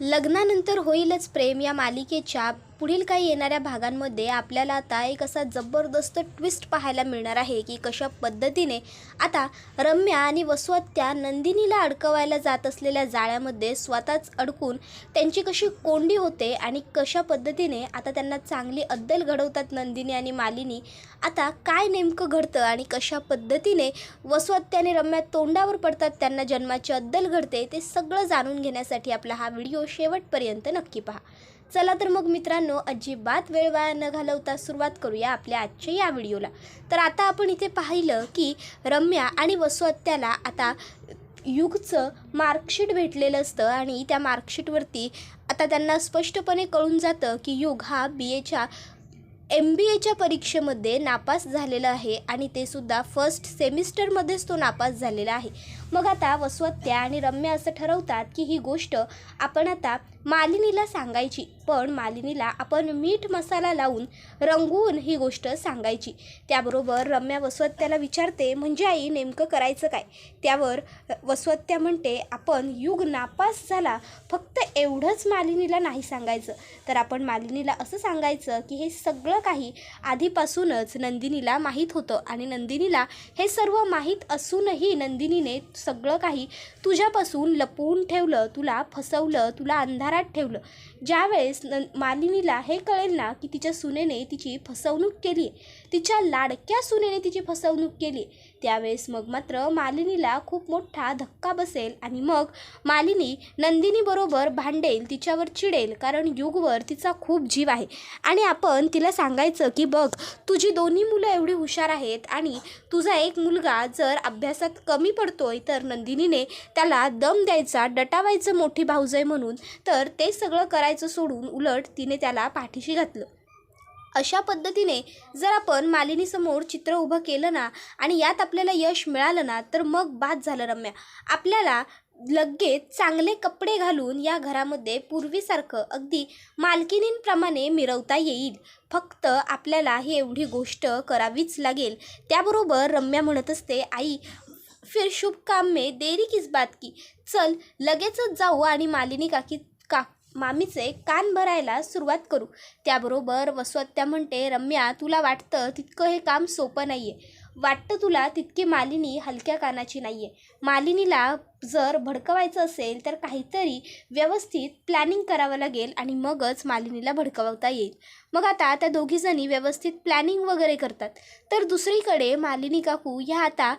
लग्नानंतर होईलच प्रेम या मालिकेच्या पुढील काही येणाऱ्या भागांमध्ये आपल्याला आता एक असा जबरदस्त ट्विस्ट पाहायला मिळणार आहे की कशा पद्धतीने आता रम्या आणि वसुहत्या नंदिनीला अडकवायला जात असलेल्या जाळ्यामध्ये स्वतःच अडकून त्यांची कशी कोंडी होते आणि कशा पद्धतीने आता त्यांना चांगली अद्दल घडवतात नंदिनी आणि मालिनी आता काय नेमकं घडतं आणि कशा पद्धतीने वसुहत्या आणि रम्या तोंडावर पडतात त्यांना जन्माची अद्दल घडते ते सगळं जाणून घेण्यासाठी आपला हा व्हिडिओ शेवटपर्यंत नक्की पहा. चला तर मग मित्रांनो अजिबात वेळ वाया न घालवता सुरुवात करूया आपल्या आजच्या या व्हिडिओला. तर आता आपण इथे पाहिलं की रम्या आणि वसुहत्याला आता युगचं मार्कशीट भेटलेलं असतं आणि त्या मार्कशीटवरती आता त्यांना स्पष्टपणे कळून जातं की युग हा बी एच्या एम बी एच्या परीक्षेमध्ये नापास झालेला आहे आणि ते सुद्धा फर्स्ट सेमिस्टरमध्येच तो नापास झालेला आहे. मग आता वसवत्या आणि रम्या असं ठरवतात की ही गोष्ट आपण आता मालिनीला सांगायची. पण मालिनीला आपण मीठ मसाला लावून रंगवून ही गोष्ट सांगायची. त्याबरोबर रम्या वसवत्याला विचारते म्हणजे आई नेमकं करायचं काय? त्यावर वसवत्या म्हणते आपण युग नापास झाला फक्त एवढंच मालिनीला नाही सांगायचं. तर आपण मालिनीला असं सांगायचं की हे सगळं काही आधीपासूनच नंदिनीला माहीत होतं आणि नंदिनीला हे सर्व माहीत असूनही नंदिनीने सगळं काही तुझ्यापासून लपवून ठेवलं तुला फसवलं तुला अंधारात ठेवलं. ज्यावेळेस न मालिनीला हे कळेल ना की तिच्या सुनेने तिची फसवणूक केली तिच्या लाडक्या सुनेने तिची फसवणूक केली त्यावेळेस मग मात्र मालिनीला खूप मोठा धक्का बसेल आणि मग मालिनी नंदिनीबरोबर भांडेल तिच्यावर चिडेल कारण युगवर तिचा खूप जीव आहे. आणि आपण तिला सांगायचं की बघ तुझी दोन्ही मुलं एवढी हुशार आहेत आणि तुझा एक मुलगा जर अभ्यासात कमी पडतोय तर नंदिनीने त्याला दम द्यायचा डटावायचं मोठी भाऊजय म्हणून तर ते सगळं करायचं सोडून उलट तिने त्याला पाठीशी घातलं. अशा पद्धतीने जर आपण मालिनीसमोर चित्र उभं केलं ना आणि यात आपल्याला यश मिळालं ना तर मग बाद झालं रम्या. आपल्याला लगेच चांगले कपडे घालून या घरामध्ये पूर्वीसारखं अगदी मालकिनींप्रमाणे मिरवता येईल. फक्त आपल्याला ही एवढी गोष्ट करावीच लागेल. त्याबरोबर रम्या म्हणत असते आई फिर शुभ काम में देरी किस बात की? चल लगेचच जाऊ आणि मालिनी काकी मामीचे कान भरायला सुरुवात करू. त्याबरोबर वसवत्या म्हणते रम्या तुला वाटतं तितकं हे काम सोपं नाही आहे वाटतं तुला तितकी मालिनी हलक्या कानाची नाही आहे मालिनीला जर भडकवायचं असेल तर काहीतरी व्यवस्थित प्लॅनिंग करावं लागेल आणि मगच मालिनीला भडकवता येईल. मग आता त्या दोघीजणी व्यवस्थित प्लॅनिंग वगैरे करतात. तर दुसरीकडे मालिनी काकू ह्या आता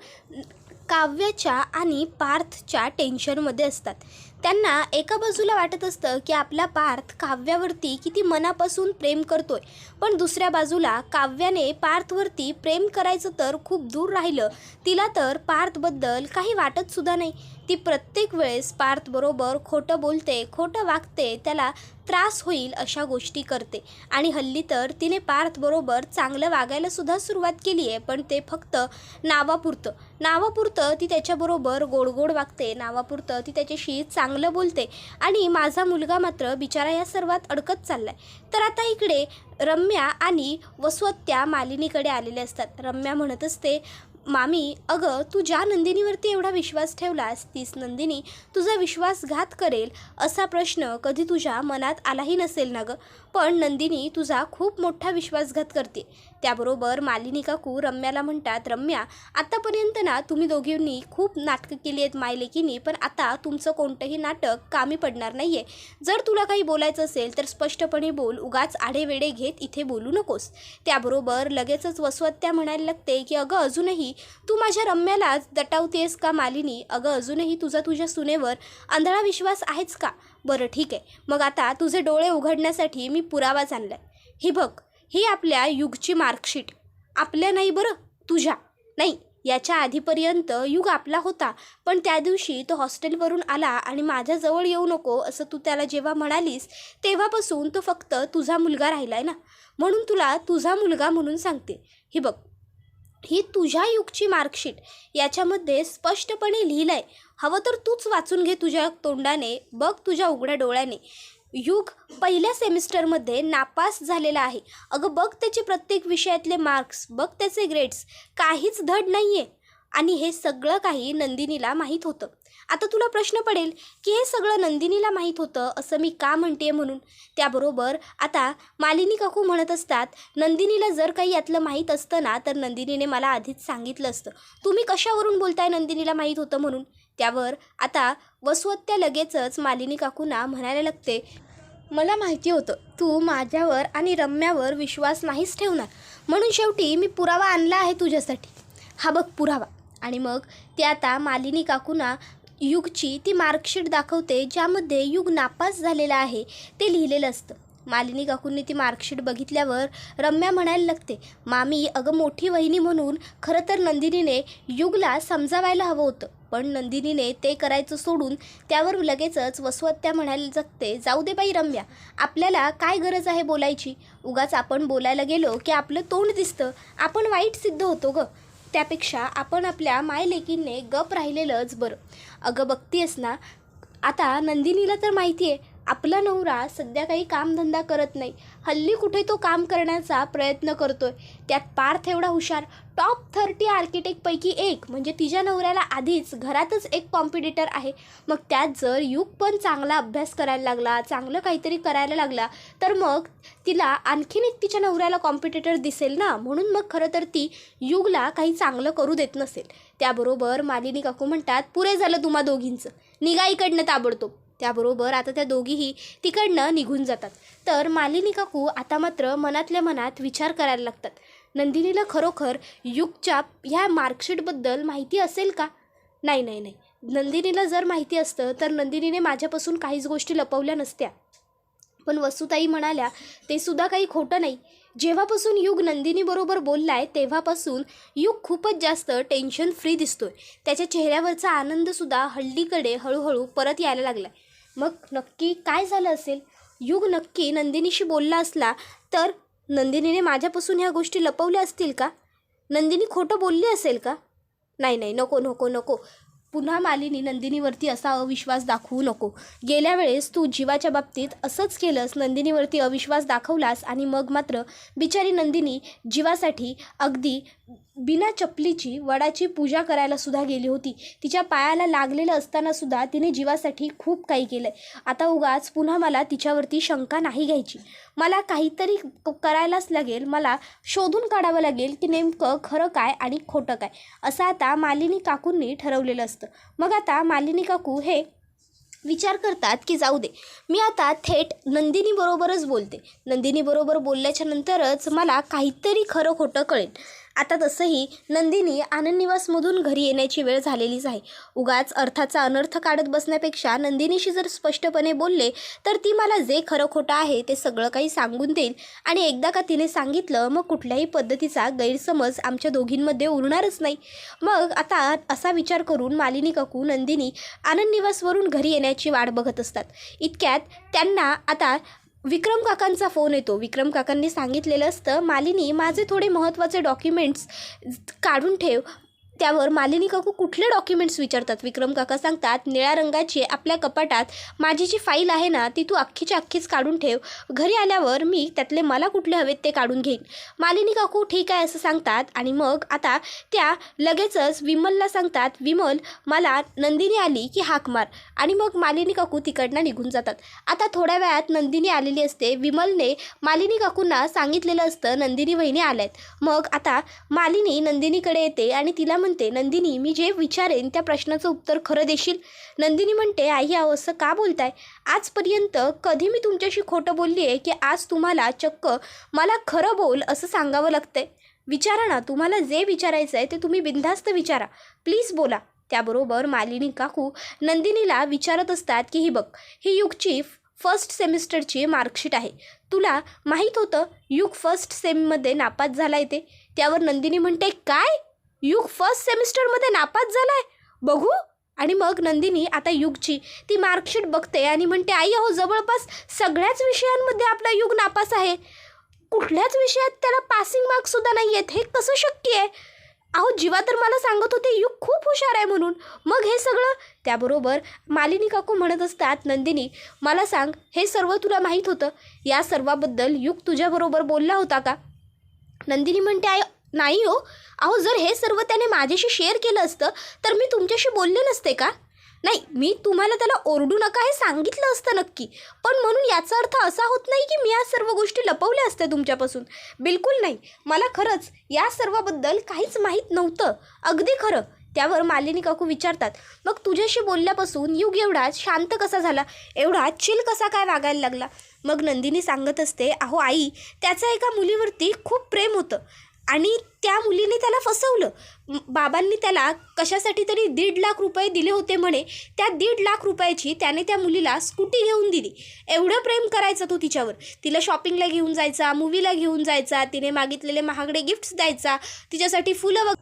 काव्याच्या आणि पार्थच्या टेन्शनमध्ये असतात. त्यांना एका बाजूला वाटत असतं की आपला पार्थ काव्यावरती किती मनापासून प्रेम करतोय. पण दुसऱ्या बाजूला काव्याने पार्थवरती प्रेम करायचं तर खूप दूर राहिलं. तिला तर पार्थबद्दल काही वाटतसुद्धा नाही. ती प्रत्येक वेळेस पार्थबरोबर खोटं बोलते खोटं वागते त्याला त्रास होईल अशा गोष्टी करते. आणि हल्ली तर तिने पार्थबरोबर चांगलं वागायलासुद्धा सुरुवात केली आहे पण ते फक्त नावापुरतं. नावापुरतं ती त्याच्याबरोबर गोड गोड वागते नावापुरतं ती त्याच्याशी चांगलं बोलते. आणि माझा मुलगा मात्र बिचारा या सर्वात अडकत चाललाय. तर आता इकडे रम्या आणि वसवत्या मालिनीकडे आलेले असतात. रम्या म्हणत असते मामी अगं तू ज्या नंदिनीवरती एवढा विश्वास ठेवलास तीच नंदिनी तुझा विश्वासघात करेल असा प्रश्न कधी तुझ्या मनात आलाही नसेल ना गं. पण नंदिनी तुझा खूप मोठा विश्वासघात करते. त्याबरोबर मालिनी काकू रम्याला म्हणतात रम्या आत्तापर्यंत ना तुम्ही दोघींनी खूप नाटकं केली आहेत मायलेकीनी पण आता तुमचं कोणतंही नाटक कामी पडणार नाही आहे जर तुला काही बोलायचं असेल तर स्पष्टपणे बोल उगाच आढेवेडे घेत इथे बोलू नकोस. त्याबरोबर लगेचच वसवत्या म्हणायला लागते की अगं अजूनही तू माझ्या रम्यालाच दटावतेस का मालिनी? अगं अजूनही तुझा तुझ्या सुनेवर आंधळा विश्वास आहेच का? बरं ठीक आहे. मग आता तुझे डोळे उघडण्यासाठी मी पुरावाच आणलाय ही बघ ही आपल्या युगची मार्कशीट. आपल्या नाही बरं तुझ्या. नाही याच्या आधीपर्यंत युग आपला होता पण त्या दिवशी तो हॉस्टेलवरून आला आणि माझ्याजवळ येऊ नको असं तू त्याला जेव्हा म्हणालीस तेव्हापासून तो फक्त तुझा मुलगा राहिला आहे ना? म्हणून तुला तुझा मुलगा म्हणून सांगते. ही बघ ही तुझ्या युगची मार्कशीट. याच्यामध्ये स्पष्टपणे लिहिलं आहे हवं तर तूच वाचून घे तुझ्या तोंडाने बघ तुझ्या उघड्या डोळ्याने. युग पहिल्या सेमिस्टरमध्ये नापास झालेला आहे. अगं बघ त्याचे प्रत्येक विषयातले मार्क्स बघ त्याचे ग्रेड्स. काहीच धड नाही आहे आणि हे सगळं काही नंदिनीला माहीत होतं. आता तुला प्रश्न पडेल की हे सगळं नंदिनीला माहीत होतं असं मी का म्हणते म्हणून? त्याबरोबर आता मालिनी काकू म्हणत असतात नंदिनीला जर काही यातलं माहीत असतं ना तर नंदिनीने मला आधीच सांगितलं असतं. तुम्ही कशावरून बोलताय नंदिनीला माहीत होतं म्हणून? त्यावर आता वसवत्या लगेचच मालिनी काकूंना म्हणायला लागते मला माहिती होतं तू माझ्यावर आणि रम्यावर विश्वास नाहीच ठेवणार. म्हणून शेवटी मी पुरावा आणला आहे तुझ्यासाठी. हा बघ पुरावा. आणि मग ते आता मालिनी काकुना युगची ती मार्कशीट दाखवते ज्यामध्ये युग नापास झालेला आहे ते लिहिलेलं असतं. मालिनी काकूंनी ती मार्कशीट बघितल्यावर रम्या म्हणायला लागते मामी अगं मोठी वहिनी म्हणून खरं तर नंदिनीने युगला समजावायला हवं होतं पण नंदिनीने ते करायचं सोडून त्यावर लगेचच वसवत्या म्हणायला जगते जाऊ दे बाई रम्या आपल्याला काय गरज आहे बोलायची? उगाच आपण बोलायला गेलो की आपलं तोंड दिसतं आपण वाईट सिद्ध होतो गं. त्यापेक्षा आपण आपल्या मायलेकींने गप राहिलेलंच बरं. अगं बघतीयस ना आता नंदिनीला तर माहिती आहे आपला नवरा सध्या काही कामधंदा करत नाही. हल्ली कुठे तो काम करण्याचा प्रयत्न करतोय. त्यात पार्थ एवढा हुशार टॉप थर्टी आर्किटेक्टपैकी एक म्हणजे तिच्या नवऱ्याला आधीच घरातच एक कॉम्पिटिटर आहे. मग त्यात जर युग पण चांगला अभ्यास करायला लागला चांगलं काहीतरी करायला लागला तर मग तिला आणखीन एक तिच्या नवऱ्याला कॉम्पिटिटर दिसेल ना? म्हणून मग खरं तर ती युगला काही चांगलं करू देत नसेल. त्याबरोबर मालिनी काकू म्हणतात पुरे झालं तुम्हा दोघींचं. निघा इकडनं ताबडतोब. त्याबरोबर आता त्या दोघीही तिकडनं निघून जातात. तर मालिनी काकू आता मात्र मनातल्या मनात विचार करायला लागतात. नंदिनीला खरोखर युगच्या ह्या मार्कशीटबद्दल माहिती असेल का? नाही नाही नाही. नंदिनीला जर माहिती असतं तर नंदिनीने माझ्यापासून काहीच गोष्टी लपवल्या नसत्या. पण वसुताई म्हणाल्या ते सुद्धा काही खोटं नाही. जेव्हापासून युग नंदिनीबरोबर बोललाय तेव्हापासून युग खूपच जास्त टेन्शन फ्री दिसतोय. त्याच्या चेहऱ्यावरचा आनंदसुद्धा हल्लीकडे हळूहळू परत यायला लागलाय. मग नक्की काय झालं असेल? युग नक्की नंदिनीशी बोलला असला तर नंदिनीने माझ्यापासून ह्या गोष्टी लपवल्या असतील का? नंदिनी खोटं बोलली असेल का? नाही नाही नको नको नको. पुन्हा मालिनी नंदिनीवरती असा अविश्वास दाखवू नको. गेल्या वेळेस तू जीवाच्या बाबतीत असंच केलंस नंदिनीवरती अविश्वास दाखवलास आणि मग मात्र बिचारी नंदिनी जीवासाठी अगदी बिना चपलीची वडाची पूजा करायला सुद्धा गेली होती. तिच्या पायाला लागलेलं असताना सुद्धा तिने जीवासाठी खूप काही केलं आहे आता उगाच पुन्हा मला तिच्यावरती शंका नाही घ्यायची. मला काहीतरी क- करायलाच लागेल. मला शोधून काढावं लागेल की नेमकं खरं काय आणि खोटं काय. असं आता मालिनी काकूंनी ठरवलेलं असतं. मग आता मालिनी काकू हे विचार करतात की जाऊ दे. मी आता थेट नंदिनीबरोबरच बोलते. नंदिनीबरोबर बोलल्याच्या नंतरच मला काहीतरी खरं खोटं कळेल. आता तसंही नंदिनी आनंदनिवासमधून घरी येण्याची वेळ झालेलीच आहे. उगाच अर्थाचा अनर्थ काढत बसण्यापेक्षा नंदिनीशी जर स्पष्टपणे बोलले तर ती मला जे खरं खोटं आहे ते सगळं काही सांगून देईल. आणि एकदा का तिने सांगितलं मग कुठल्याही पद्धतीचा गैरसमज आमच्या दोघींमध्ये उरणारच नाही. मग आता असा विचार करून मालिनी काकू नंदिनी आनंदनिवासवरून घरी येण्याची वाट बघत असतात. इतक्यात त्यांना आता विक्रम काकांचा फोन येतो. विक्रम काकांनी सांगितलेलं असतं मालिनी माझे थोडे महत्त्वाचे डॉक्युमेंट्स काढून ठेव. त्यावर मालिनी काकू कुठले डॉक्युमेंट्स विचारतात? विक्रम काका सांगतात निळ्या रंगाची आपल्या कपाटात माझी जी फाईल आहे ना ती तू अख्खीच्या अख्खीच काढून ठेव. घरी आल्यावर मी त्यातले मला कुठले हवेत ते काढून घेईन. मालिनी काकू ठीक आहे असं सांगतात आणि मग आता त्या लगेचच विमलला सांगतात विमल मला नंदिनी आली की हाक मार. आणि मग मालिनी काकू तिकडनं निघून जातात. आता थोड्या वेळात नंदिनी आलेली असते. विमलने मालिनी काकूंना सांगितलेलं असतं नंदिनी वहिनी आल्यात. मग आता मालिनी नंदिनीकडे येते आणि तिला म्हणते नंदिनी मी जे विचारेन त्या प्रश्नाचं उत्तर खरं देशील? नंदिनी म्हणते आई आहो असं का बोलताय? आजपर्यंत कधी मी तुमच्याशी खोटं बोलली आहे की आज तुम्हाला चक्क मला खरं बोल असं सांगावं लागतंय? विचारा ना तुम्हाला जे विचारायचं आहे ते तुम्ही बिनधास्त विचारा. प्लीज बोला. त्याबरोबर मालिनी काकू नंदिनीला विचारत असतात की ही बघ ही युगची फर्स्ट सेमिस्टरची मार्कशीट आहे. तुला माहीत होतं युग फर्स्ट सेममध्ये नापास झाला येते त्यावर नंदिनी म्हणते काय? युग फर्स्ट सेमिस्टरमध्ये नापास झाला आहे बघू. आणि मग नंदिनी आता युगची ती मार्कशीट बघते आणि म्हणते आई अहो जवळपास सगळ्याच विषयांमध्ये आपला युग नापास आहे. कुठल्याच विषयात त्याला पासिंग मार्क्ससुद्धा नाही आहेत हे कसं शक्य आहे? अहो जीवा तर मला सांगत होते युग खूप हुशार आहे म्हणून. मग हे सगळं त्याबरोबर मालिनी काकू म्हणत असतात नंदिनी मला सांग हे सर्व तुला माहीत होतं. या सर्वाबद्दल युग तुझ्याबरोबर बोलला होता का? नंदिनी म्हणते आई नाही हो. अहो जर हे सर्व त्याने माझ्याशी शेअर केलं असतं तर मी तुमच्याशी बोलले नसते का? नाही मी तुम्हाला त्याला ओरडू नका हे सांगितलं असतं नक्की. पण म्हणून याचा अर्थ असा होत नाही की मी या सर्व गोष्टी लपवल्या असत्या तुमच्यापासून. बिलकुल नाही. मला खरंच या सर्वाबद्दल काहीच माहीत नव्हतं. अगदी खरं. त्यावर मालिनी काकू विचारतात मग तुझ्याशी बोलल्यापासून युग एवढा शांत कसा झाला? एवढा चिल कसा काय वागायला लागला? मग नंदिनी सांगत असते अहो आई त्याचा एका मुलीवरती खूप प्रेम होतं. आणि त्या मुलीने त्याला फसवलं. बाबांनी त्याला कशासाठी तरी दीड लाख रुपये दिले होते म्हणे. त्या दीड लाख रुपयाची त्याने त्या मुलीला स्कूटी घेऊन दिली. एवढं प्रेम करायचा तो तिच्यावर. तिला शॉपिंगला घेऊन जायचा मूवीला घेऊन जायचा तिने मागितलेले महागडे गिफ्ट्स द्यायचा तिच्यासाठी फुलं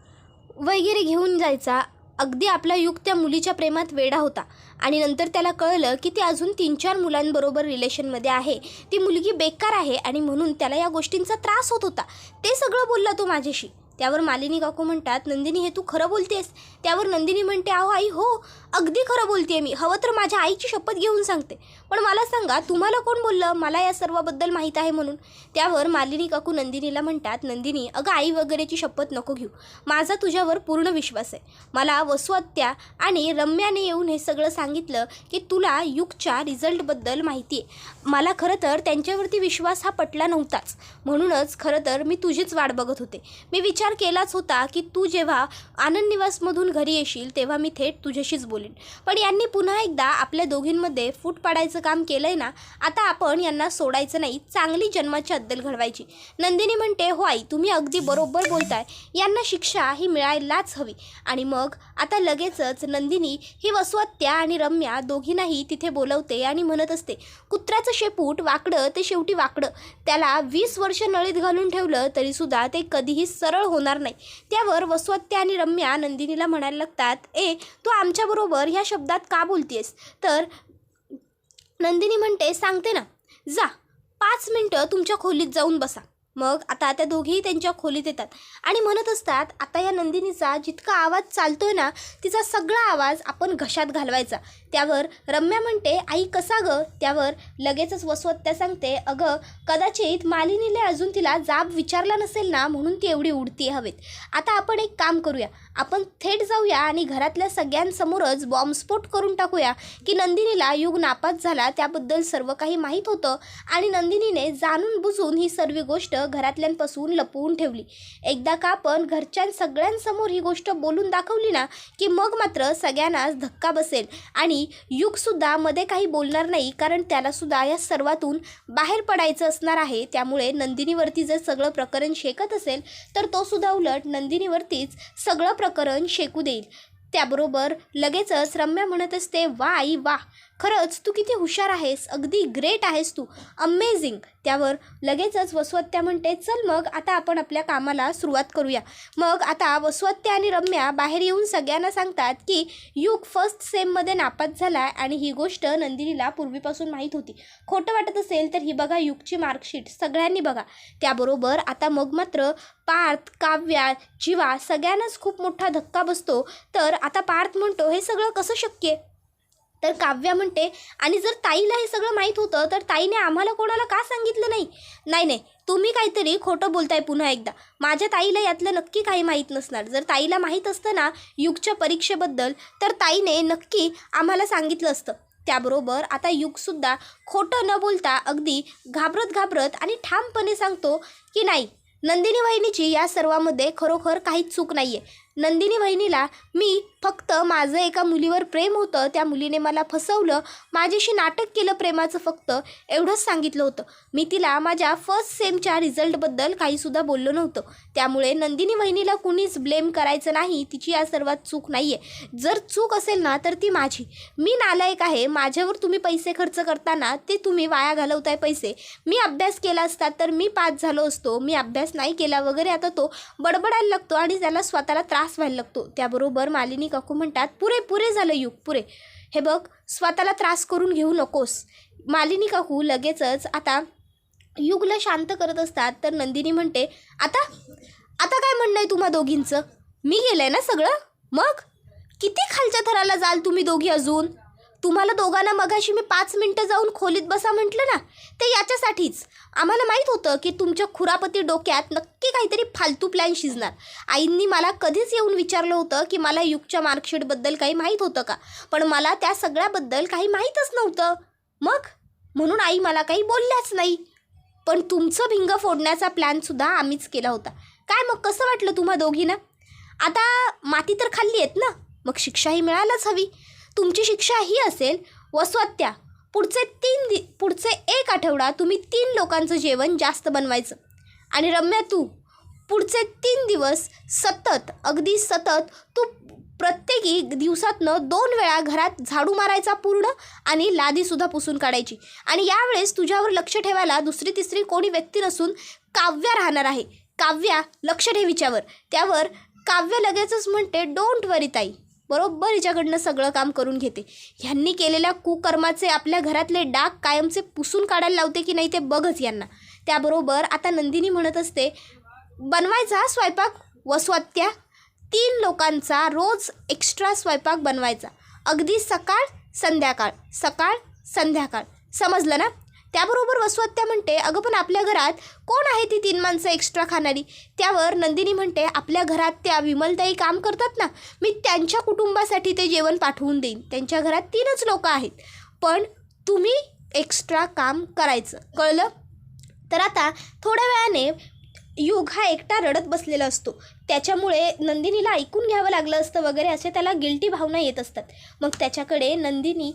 वगैरे घेऊन जायचा. अगदी आपला युग त्या मुलीच्या प्रेमात वेडा होता. आणि नंतर त्याला कळलं की ती अजून तीन चार मुलांबरोबर रिलेशनमध्ये आहे. ती मुलगी बेकार आहे आणि म्हणून त्याला या गोष्टींचा त्रास होत होता. ते सगळं बोलला तो माझ्याशी. त्यावर मालिनी काकू म्हणतात नंदिनी हे तू खरं बोलतेस? त्यावर नंदिनी म्हणते अहो आई हो अगदी खरं बोलते मी. हवं तर माझ्या आईची शपथ घेऊन सांगते. पण मला सांगा तुम्हाला कोण बोललं? मला या सर्वाबद्दल माहीत आहे म्हणून. त्यावर मालिनी काकू नंदिनीला म्हणतात नंदिनी अगं आई वगैरेची शपथ नको घेऊ. माझा तुझ्यावर पूर्ण विश्वास आहे. मला वसुहत्या आणि रम्याने येऊन हे सगळं सांगितलं की तुला युगच्या रिझल्टबद्दल माहिती आहे. मला खरं तर त्यांच्यावरती विश्वास हा पटला नव्हताच. म्हणूनच खरं तर मी तुझीच वाट बघत होते. मी विचार केलाच होता की तू जेव्हा आनंद निवासमधून घरी येशील तेव्हा मी थेट तुझ्याशीच बोलेन. पण यांनी पुन्हा एकदा आपल्या दोघींमध्ये फूट पाडायचं काम केलंय ना आता आपण यांना सोडायचं नाही. चांगली जन्माची अद्दल घडवायची. नंदिनी म्हणते हो आई तुम्ही अगदी बरोबर बोलताय. यांना शिक्षा ही मिळायलाच हवी. आणि मग आता लगेचच नंदिनी ही वसुहत्या आणि रम्या दोघींनाही तिथे बोलवते आणि म्हणत असते कुत्र्याचं शेपूट वाकडं ते शेवटी वाकडं. त्याला वीस वर्ष नळीत घालून ठेवलं तरीसुद्धा ते कधीही सरळ होणार नाही. त्यावर वसुहत्या आणि रम्या नंदिनीला म्हणायला लागतात ए तू आमच्याबरोबर ह्या शब्दात का बोलतेस तर नंदिनी म्हणते सांगते ना. जा पाच मिनटं तुमच्या खोलीत जाऊन बसा. मग आता त्या दोघेही त्यांच्या खोलीत येतात आणि म्हणत असतात आता या नंदिनीचा जितका आवाज चालतोय ना तिचा सगळा आवाज आपण घशात घालवायचा. त्यावर रम्या म्हणते आई कसा गं? त्यावर लगेचच वसवत्या सांगते अगं कदाचित मालिनीने अजून तिला जाब विचारला नसेल ना म्हणून ती एवढी उडती हवेत. आता आपण एक काम करूया. आपण थेट जाऊया आणि घरातल्या सगळ्यांसमोरच बॉम्बस्फोट करून टाकूया की नंदिनीला युग नापास झाला त्याबद्दल सर्व काही माहीत होतं आणि नंदिनीने जाणून बुजून ही सर्व गोष्ट घरातल्यांपासून लपवून ठेवली. एकदा का आपण घरच्या सगळ्यांसमोर ही गोष्ट बोलून दाखवली ना की मग मात्र सगळ्यांनाच धक्का बसेल आणि युगसुद्धा मध्ये काही बोलणार नाही कारण त्यालासुद्धा या सर्वातून बाहेर पडायचं असणार आहे. त्यामुळे नंदिनीवरती जर सगळं प्रकरण शेकत असेल तर तो सुद्धा उलट नंदिनीवरतीच सगळं प्रकरण शेकू देईल. त्याबरोबर लगेचच रम्या म्हणत असते वा आई वा. खरंच तू किती हुशार आहेस अगदी ग्रेट आहेस तू. अमेझिंग त्यावर लगेचच वसवत्या म्हणते चल मग आता आपण आपल्या कामाला सुरुवात करूया. मग आता वसवत्या आणि रम्या बाहेर येऊन सगळ्यांना सांगतात की युग फर्स्ट सेममध्ये नापास झाला आहे आणि ही गोष्ट नंदिनीला पूर्वीपासून माहीत होती. खोटं वाटत असेल तर ही बघा युगची मार्कशीट सगळ्यांनी बघा. त्याबरोबर आता मग मात्र पार्थ काव्या जीवा सगळ्यांनाच खूप मोठा धक्का बसतो. तर आता पार्थ म्हणतो हे सगळं कसं शक्य आहे? तर काव्या म्हणते आणि जर ताईला हे सगळं माहीत होतं तर ताईने आम्हाला कोणाला का सांगितलं नाही? नाही नाही तुम्ही काहीतरी खोटं बोलताय पुन्हा एकदा. माझ्या ताईला यातलं नक्की काही माहीत नसणार. जर ताईला माहीत असतं ना युगच्या परीक्षेबद्दल तर ताईने नक्की आम्हाला सांगितलं असतं. त्याबरोबर आता युगसुद्धा खोटं न बोलता अगदी घाबरत घाबरत आणि ठामपणे सांगतो की नाही नंदिनी वहिनीची या सर्वामध्ये खरोखर काहीच चूक नाही आहे नंदिनी वहिनीला मी फक्त माझं एका मुलीवर प्रेम होतं त्या मुलीने मला फसवलं माझ्याशी नाटक केलं प्रेमाचं फक्त एवढंच सांगितलं होतं. मी तिला माझ्या फर्स्ट सेमच्या रिझल्टबद्दल काहीसुद्धा बोललो नव्हतं. त्यामुळे नंदिनी वहिनीला कुणीच ब्लेम करायचं नाही तिची या सर्वात चूक नाही आहे जर चूक असेल ना तर ती माझी. मी नालायक आहे माझ्यावर तुम्ही पैसे खर्च करताना ते तुम्ही वाया घालवताय पैसे. मी अभ्यास केला असता तर मी पास झालो असतो मी अभ्यास नाही केला वगैरे आता तो बडबडायला लागतो आणि त्याला स्वतःला त्रास व्हायला लागतो. त्याबरोबर मालिनी काकू म्हणतात पुरे पुरे झालं युग पुरे. हे बघ स्वतःला त्रास करून घेऊ नकोस. मालिनी काकू लगेचच आता युगला शांत करत असतात तर नंदिनी म्हणते आता आता काय म्हणणं आहे तुम्हा दोघींचं? मी गेलंय ना सगळं? मग? किती खालच्या थराला जाल तुम्ही दोघी अजून? तुम्हाला दोघांना मगाशी मी पाच मिनटं जाऊन खोलीत बसा म्हटलं ना ते याच्यासाठीच. आम्हाला माहीत होतं की तुमच्या खुरापती डोक्यात नक्की काहीतरी फालतू प्लॅन शिजणार. आईंनी मला कधीच येऊन विचारलं होतं की मला युगच्या मार्कशीटबद्दल काही माहीत होतं का? पण मला त्या सगळ्याबद्दल काही माहीतच नव्हतं. मग? म्हणून आई मला काही बोलल्याच नाही. पण तुमचं भिंग फोडण्याचा प्लॅनसुद्धा आम्हीच केला होता. काय मग कसं वाटलं तुम्हा दोघींना? आता माती तर खाल्ली आहेत ना? मग शिक्षाही मिळायलाच हवी. तुमची शिक्षा ही असेल वस्वत्या पुढचे तीन दि पुढचे एक आठवडा तुम्ही तीन लोकांचं जेवण जास्त बनवायचं. आणि रम्या तू पुढचे तीन दिवस सतत अगदी सतत तू प्रत्येकी दिवसातनं दोन वेळा घरात झाडू मारायचा पूर्ण आणि लादीसुद्धा पुसून काढायची. आणि यावेळेस तुझ्यावर लक्ष ठेवायला दुसरी तिसरी कोणी व्यक्ती नसून काव्या राहणार आहे. काव्या लक्ष ठेवीच्यावर त्यावर काव्य लगेचच म्हणते डोंट वरी ताई. बरोबर हिच्याकडनं सगळं काम करून घेते. ह्यांनी केलेल्या कुकर्माचे आपल्या घरातले डाग कायमचे पुसून काढायला लावते की नाही ते बघच यांना. त्याबरोबर आता नंदिनी म्हणत असते बनवायचा स्वयंपाक? वस्वात्या तीन लोकांचा रोज एक्स्ट्रा स्वयंपाक बनवायचा. अगदी सकाळ संध्याकाळ. सकाळ संध्याकाळ. समजलं ना? त्याबरोबर वसवत्या म्हणते अगं पण आपल्या घरात कोण आहे ती तीन माणसं एक्स्ट्रा खाणारी? त्यावर नंदिनी म्हणते आपल्या घरात त्या विमलताई काम करतात ना मी त्यांच्या कुटुंबासाठी ते जेवण पाठवून देईन. त्यांच्या घरात तीनच लोक आहेत. पण तुम्ही एक्स्ट्रा काम करायचं. कळलं? तर आता थोड्या वेळाने युग हा एकटा रडत बसलेला असतो. त्याच्यामुळे नंदिनीला ऐकून घ्यावं लागलं असतं वगैरे असे त्याला गिल्टी भावना येत असतात. मग त्याच्याकडे नंदिनी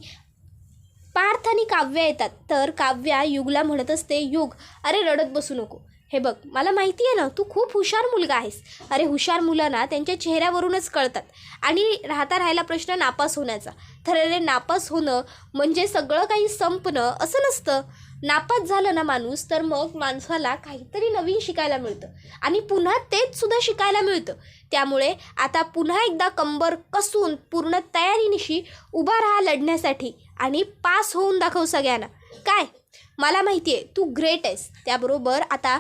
पार्थ आणि काव्या येतात. तर काव्या युगला म्हणत असते युग अरे रडत बसू नको. हे बघ मला माहिती आहे ना तू खूप हुशार मुलगा आहेस. अरे हुशार मुलांना त्यांच्या चेहऱ्यावरूनच कळतात. आणि राहता राहायला प्रश्न नापास होण्याचा. तर अरे नापास होणं म्हणजे सगळं काही संपणं असं नसतं. नापास झालं ना माणूस तर मग माणसाला काहीतरी नवीन शिकायला मिळतं. आणि पुन्हा तेच सुद्धा शिकायला मिळतं. त्यामुळे आता पुन्हा एकदा कंबर कसून पूर्ण तयारीनिशी उभा राहा लढण्यासाठी आणि पास होऊन दाखव सगळ्यांना. काय? मला माहिती आहे तू ग्रेट आहेस. त्याबरोबर आता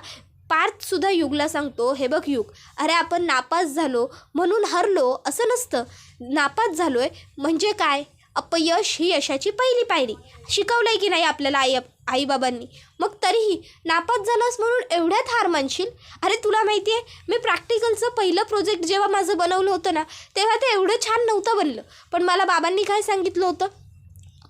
पार्थसुद्धा युगला सांगतो हे बघ युग अरे आपण नापास झालो म्हणून हरलो असं नसतं. नापास झालो आहे म्हणजे काय? अपयश ही यशाची पहिली पायरी. शिकवलं आहे की नाही आपल्याला आई आईबाबांनी. मग तरीही नापास झालास म्हणून एवढ्यात हार मानशील? अरे तुला माहिती आहे मी प्रॅक्टिकलचं पहिलं प्रोजेक्ट जेव्हा माझं बनवलं होतं ना तेव्हा ते एवढं छान नव्हतं बनलं. पण मला बाबांनी काय सांगितलं होतं?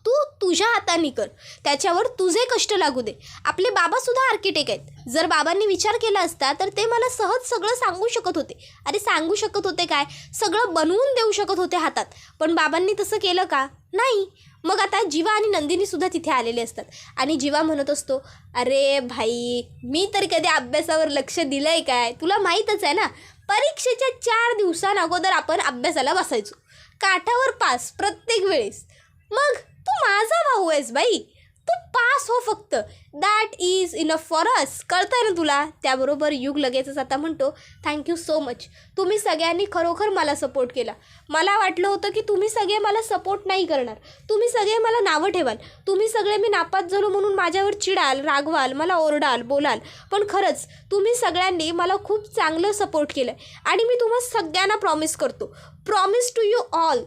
तू तुझ्या हाताने कर. त्याच्यावर तुझे कष्ट लागू दे. आपले बाबासुद्धा आर्किटेक्ट आहेत. जर बाबांनी विचार केला असता तर ते मला सहज सगळं सांगू शकत होते. अरे सांगू शकत होते काय? सगळं बनवून देऊ शकत होते हातात. पण बाबांनी तसं केलं का? नाही. मग आता जीवा आणि नंदिनीसुद्धा तिथे आलेले असतात. आणि जीवा म्हणत असतो अरे भाई मी तर कधी अभ्यासावर लक्ष दिलं आहे काय? तुला माहीतच आहे ना परीक्षेच्या चार दिवसांअगोदर आपण अभ्यासाला बसायचो. काठावर पास प्रत्येक वेळेस. मग तू माझा भाऊ आहेस बाई. तू पास हो फक्त. That is enough for us कळतंय ना तुला? त्याबरोबर युग लगेचच आता म्हणतो थँक्यू सो मच तुम्ही सगळ्यांनी खरोखर मला सपोर्ट केला. मला वाटलं होतं की तुम्ही सगळे मला सपोर्ट नाही करणार. तुम्ही सगळे मला नावं ठेवाल. तुम्ही सगळे मी नापास झालो म्हणून माझ्यावर चिडाल रागवाल मला ओरडाल बोलाल. पण खरंच तुम्ही सगळ्यांनी मला खूप चांगलं सपोर्ट केलं आणि मी तुम्हा सगळ्यांना प्रॉमिस करतो. प्रॉमिस टू यू ऑल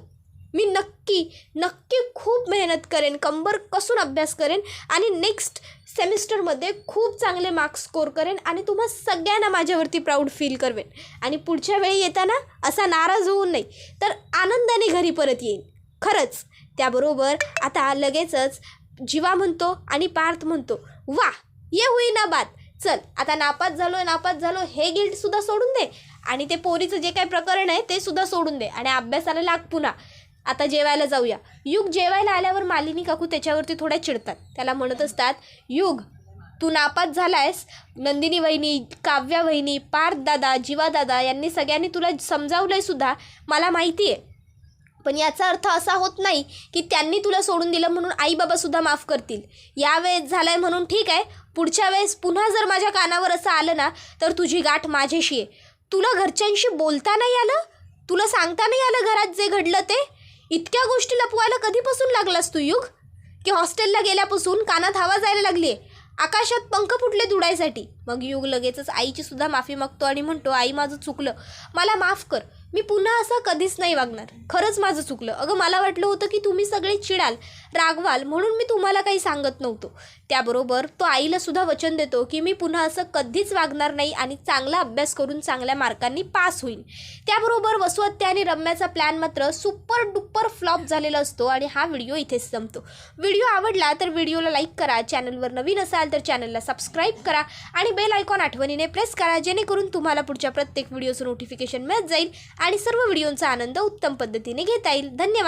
मी नक्की नक्की खूप मेहनत करेन कंबर कसून अभ्यास करेन आणि नेक्स्ट सेमिस्टरमध्ये खूप चांगले मार्क्स स्कोर करेन आणि तुम्हा सगळ्यांना माझ्यावरती प्राऊड फील करवेन. आणि पुढच्या वेळी येताना असा नाराज होऊ नाही तर आनंदाने घरी परत येईन. खरंच त्याबरोबर आता लगेचच जीवा म्हणतो आणि पार्थ म्हणतो वा ये होई ना बात. चल आता नापास झालो नापास झालो हे गिल्टसुद्धा सोडून दे आणि ते पोरीचं जे काही प्रकरण आहे ते सुद्धा सोडून दे आणि अभ्यासाला लाग पुन्हा. आता जेवायला जाऊया. युग जेवायला आल्यावर मालिनी काकू त्याच्यावरती थोड्या चिडतात. त्याला म्हणत असतात युग तू नापास झालायस. नंदिनी वहिनी काव्या वहिनी पार्थ दादा जीवा दादा यांनी सगळ्यांनी तुला समजावलंय सुद्धा. मला माहिती आहे पण याचा अर्थ असा होत नाही की त्यांनी तुला सोडून दिलं म्हणून आईबाबासुद्धा माफ करतील. यावेळेस झालं आहे म्हणून ठीक आहे. पुढच्या वेळेस पुन्हा जर माझ्या कानावर असं आलं ना तर तुझी गाठ माझ्याशी आहे तुला घरच्यांशी बोलता नाही आलं? तुला सांगता नाही आलं घरात जे घडलं ते? इतक्या गोष्टी लपवायला कधीपासून लागलास तू युग? की हॉस्टेलला गेल्यापासून कानात हवा जायला लागली आहे आकाशात पंख फुटले दुडायसाठी. मग युग लगेचच आईची सुद्धा माफी मागतो आणि म्हणतो आई माझं चुकलं. मला माफ कर. मी पुन्हा असं कधीच नाही वागणार. खरंच माझं चुकलं. अगं मला वाटलं होतं की तुम्ही सगळे चिडाल रागवाल म्हणून मी तुम्हाला काही सांगत नव्हतो. त्याबरोबर तो आईला सुद्धा वचन देतो की मी पुन्हा असं कधीच वागणार नाही आणि चांगला अभ्यास करून चांगल्या मार्कांनी पास होईन. त्याबरोबर वसुहत्या आणि रम्याचा प्लॅन मात्र सुपर डुपर फ्लॉप झालेला असतो आणि हा व्हिडिओ इथेच संपतो. व्हिडिओ आवडला तर व्हिडिओला लाईक करा चॅनलवर नवीन असाल तर चॅनलला सबस्क्राईब करा आणि बेल आयकॉन आठवणीने प्रेस करा जेणेकरून तुम्हाला पुढच्या प्रत्येक व्हिडिओचं नोटिफिकेशन मिळत जाईल. आणि सर्व व्हिडिओंचा आनंद उत्तम पद्धतीने घेता येईल. धन्यवाद.